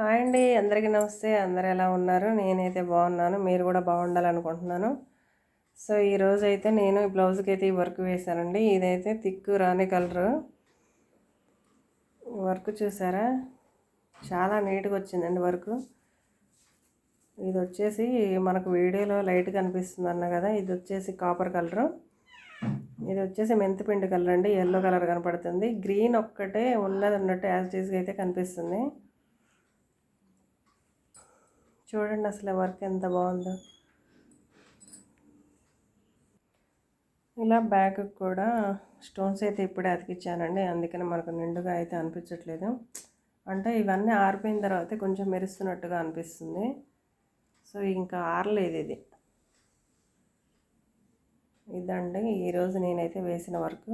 Hi అండి అందరికీ నమస్తే. అందరు ఎలా ఉన్నారు? నేనైతే బాగున్నాను. మీరు కూడా బాగుండాలనుకుంటున్నాను. సో ఈరోజు అయితే నేను ఈ బ్లౌజ్కి అయితే ఈ వర్క్ వేశానండి. ఇదైతే తిక్కు రాని కలరు. వర్క్ చూసారా? చాలా నీట్గా వచ్చిందండి వర్క్. ఇది వచ్చేసి మనకు వీడియోలో లైట్ కనిపిస్తుంది అన్న కదా ఇది వచ్చేసి కాపర్ కలరు. ఇది వచ్చేసి మెంతిపిండి కలర్ అండి ఎల్లో కలర్ కనపడుతుంది. గ్రీన్ ఒక్కటే ఉన్నది ఉన్నట్టు యాజ్ టీజ్గా అయితే కనిపిస్తుంది. చూడండి అసలు వర్క్ ఎంత బాగుందో. ఇలా బ్యాగ్ కూడా స్టోన్స్ అయితే ఇప్పుడే అతికిచ్చానండి. అందుకని మనకు నిండుగా అయితే అనిపించట్లేదు. అంటే ఇవన్నీ ఆరిపోయిన తర్వాత కొంచెం మెరుస్తున్నట్టుగా అనిపిస్తుంది. సో ఇంకా ఆరలేదు ఇది. ఇదండి. ఈరోజు నేనైతే వేసిన వర్క్.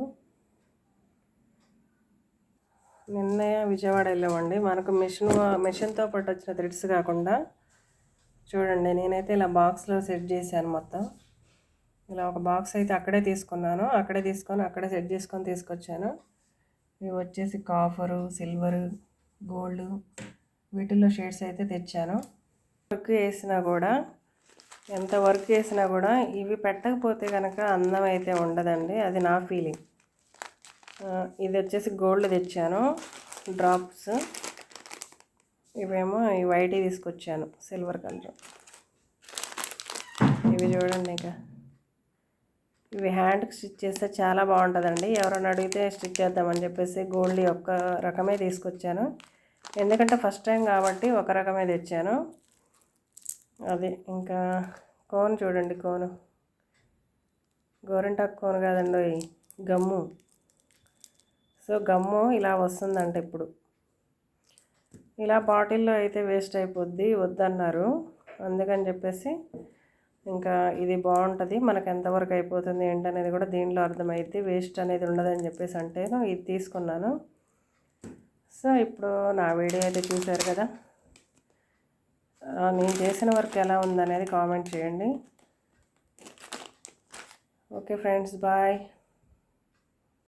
నిన్న విజయవాడ వెళ్ళామండి. మనకు మిషన్ మిషన్తో పాటు వచ్చిన థ్రెడ్స్ కాకుండా చూడండి నేనైతే ఇలా బాక్స్లో సెట్ చేశాను మొత్తం. ఇలా ఒక బాక్స్ అయితే అక్కడే తీసుకున్నాను. అక్కడే తీసుకొని అక్కడే సెట్ చేసుకొని తీసుకొచ్చాను. ఇవి వచ్చేసి కాఫరు సిల్వరు గోల్డ్ వీటిల్లో షేడ్స్ అయితే తెచ్చాను. వర్క్ వేసినా కూడా ఎంత వర్క్ చేసినా కూడా ఇవి పెట్టకపోతే కనుక అందం అయితే ఉండదండి. అది నా ఫీలింగ్. ఇది వచ్చేసి గోల్డ్ తెచ్చాను. డ్రాప్స్. ఇవేమో ఈ వైట్ తీసుకొచ్చాను సిల్వర్ కలర్. ఇవి చూడండి ఇక. ఇవి హ్యాండ్కి స్టిచ్ చేస్తే చాలా బాగుంటుందండి. ఎవరైనా అడిగితే స్టిచ్ చేద్దామని చెప్పేసి గోల్డ్ ఒక్క రకమే తీసుకొచ్చాను. ఎందుకంటే ఫస్ట్ టైం కాబట్టి ఒక రకమే తెచ్చాను. అది ఇంకా కోన్ చూడండి కోను. గోరింటాకు కోను కాదండి గమ్ము. సో గమ్ము ఇలా వస్తుందంట ఇప్పుడు. ఇలా బాటిల్లో అయితే వేస్ట్ అయిపోద్ది వద్దన్నారు. అందుకని చెప్పేసి ఇంకా ఇది బాగుంటుంది మనకు ఎంతవరకు అయిపోతుంది ఏంటనేది కూడా దీనిలో అర్థమైద్ది వేస్ట్ అనేది ఉండదని చెప్పేసి అంటే ఇది తీసుకున్నాను. సో ఇప్పుడు నా వీడియో అయితే చూశారు కదా? నేను చేసిన వర్క్ ఎలా ఉందనేది కామెంట్ చేయండి. Okay friends bye.